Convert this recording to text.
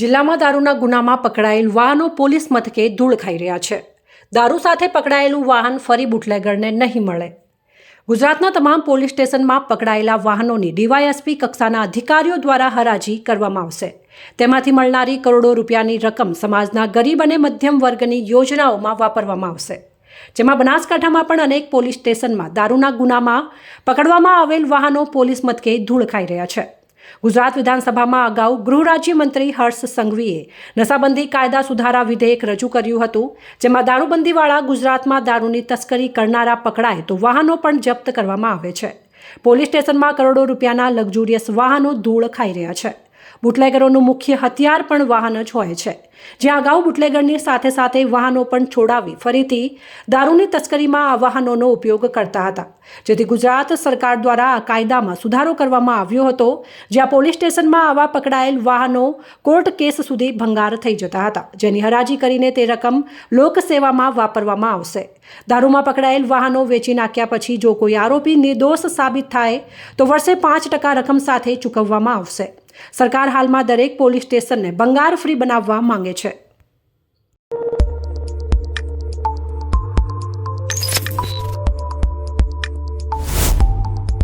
જિલ્લામાં દારૂના ગુનામાં પકડાયેલ વાહનો પોલીસ મથકે ધૂળ ખાઈ રહ્યા છે. દારૂ સાથે પકડાયેલું વાહન ફરી બુટલેગરને નહીં મળે. ગુજરાતના તમામ પોલીસ સ્ટેશનમાં પકડાયેલા વાહનોની ડીવાયએસપી કક્ષાના અધિકારીઓ દ્વારા હરાજી કરવામાં આવશે. તેમાંથી મળનારી કરોડો રૂપિયાની રકમ સમાજના ગરીબ અને મધ્યમ વર્ગની યોજનાઓમાં વાપરવામાં આવશે. જેમાં બનાસકાંઠામાં પણ અનેક પોલીસ સ્ટેશનમાં દારૂના ગુનામાં પકડવામાં આવેલ વાહનો પોલીસ મથકે ધૂળ ખાઈ રહ્યા છે. ગુજરાત વિધાનસભામાં અગાઉ ગૃહ રાજ્યમંત્રી હર્ષ સંઘવીએ નશાબંધી કાયદા સુધારા વિધેયક રજૂ કર્યું હતું, જેમાં દારૂબંધીવાળા ગુજરાતમાં દારૂની તસ્કરી કરનારા પકડાય તો વાહનો પણ જપ્ત કરવામાં આવે છે. પોલીસ સ્ટેશનમાં કરોડો રૂપિયાના લક્ઝુરિયસ વાહનો ધૂળ ખાઈ રહ્યા છે. બુટલેગરોનું મુખ્ય હથિયાર પણ વાહન જ હોય છે. જ્યાં અગાઉ બુટલેગરની સાથે સાથે વાહનો પણ છોડાવી ફરીથી દારૂની તસ્કરીમાં આ વાહનોનો ઉપયોગ કરતા હતા. જેથી ગુજરાત સરકાર દ્વારા આ કાયદામાં સુધારો કરવામાં આવ્યો હતો, જ્યાં પોલીસ સ્ટેશનમાં આવા પકડાયેલ વાહનો કોર્ટ કેસ સુધી ભંગાર થઈ જતા હતા. જેની હરાજી કરીને તે રકમ લોકસેવામાં વાપરવામાં આવશે. દારૂમાં પકડાયેલ વાહનો વેચી નાખ્યા પછી જો કોઈ આરોપી નિર્દોષ સાબિત થાય, તો વર્ષે પાંચ ટકા રકમ સાથે ચૂકવવામાં આવશે. સરકાર હાલમાં દરેક પોલીસ સ્ટેશનને બંગાર ફ્રી બનાવવા માંગે છે.